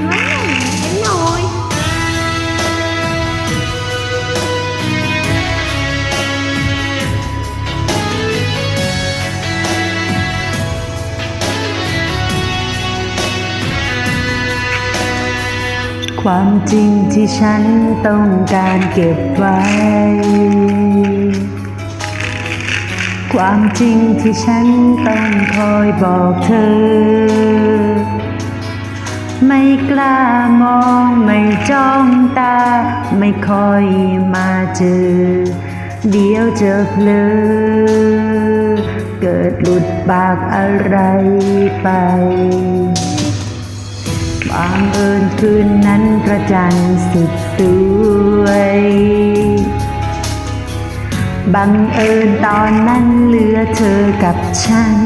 ความจริงที่ฉันต้องการเก็บไว้ ความจริงที่ฉันต้องคอยบอกเธอ ไม่กล้ามองไม่จ้องตา ไม่คอยมาเจอ เดี๋ยวเจะเพลอเกิดหลุดปากอะไรไปบังเอิญคืนนั้นพระจันทร์สุดสวยบังเอิญตอนนั้นเหลือเธอกับฉัน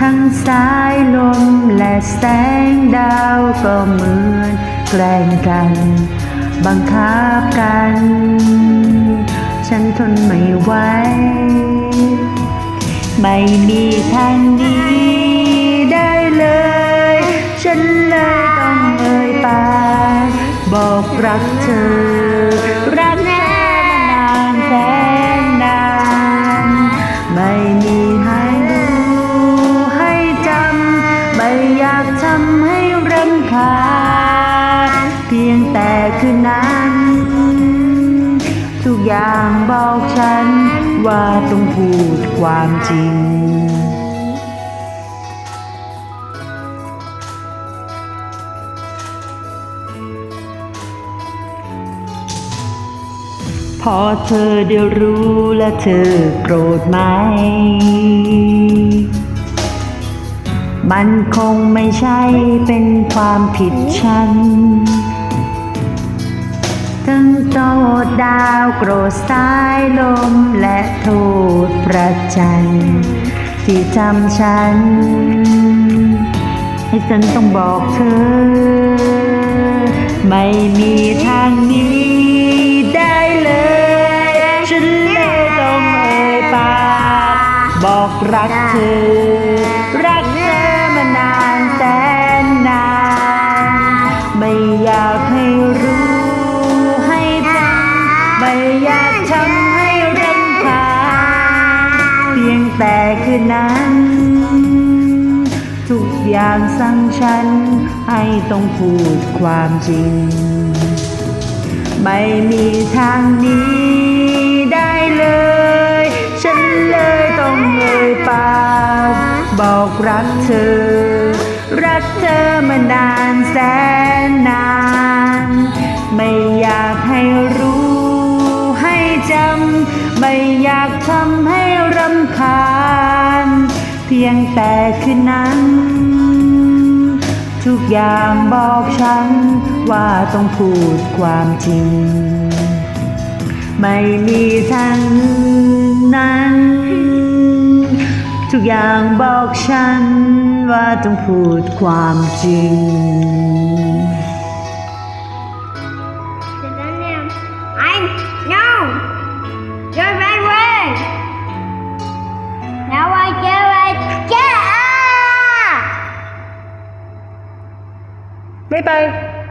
ทั้งสายลมและแสงดาวก็เหมือนแกล้งกัน บังคับกัน ฉันทนไม่ไหว ไม่มีทางหนี้ได้เลย ฉันเลยต้องเอ่ยปากบอกรักเธอ รักแน่นานแสนนาน ไม่มี เพียงแต่คืนนั้น ทุกอย่างบอกฉันว่าต้องพูดความจริง พอเธอได้รู้และเธอโกรธไหม มันคงไม่ใช่เป็นความผิดฉัน ทั้งโทษดาวโกรธสายลมและโทษประจันที่ทำฉัน ให้ฉันต้องบอกเธอ ไม่มีทางนี้ได้เลย ฉันเลยต้องเอ่ยปากบอกรักเธอ ทำให้รำคาญเพียงแต่คืนนั้น ทุกอย่างสั่งฉัน ให้ต้องพูดความจริง ไม่มีทางนี้ได้เลย ฉันเลยต้องเอ่ยปากบอกรักเธอ รักเธอมานานแสนนาน ไม่อยากให้ จำ ไม่อยากทำให้รำคาญ เพียงแต่คืนนั้น ทุกอย่างบอกฉัน ว่าต้องพูดความจริง ไม่มีทางนั้น ทุกอย่างบอกฉันว่าต้องพูดความจริง yeah บ๊ายบาย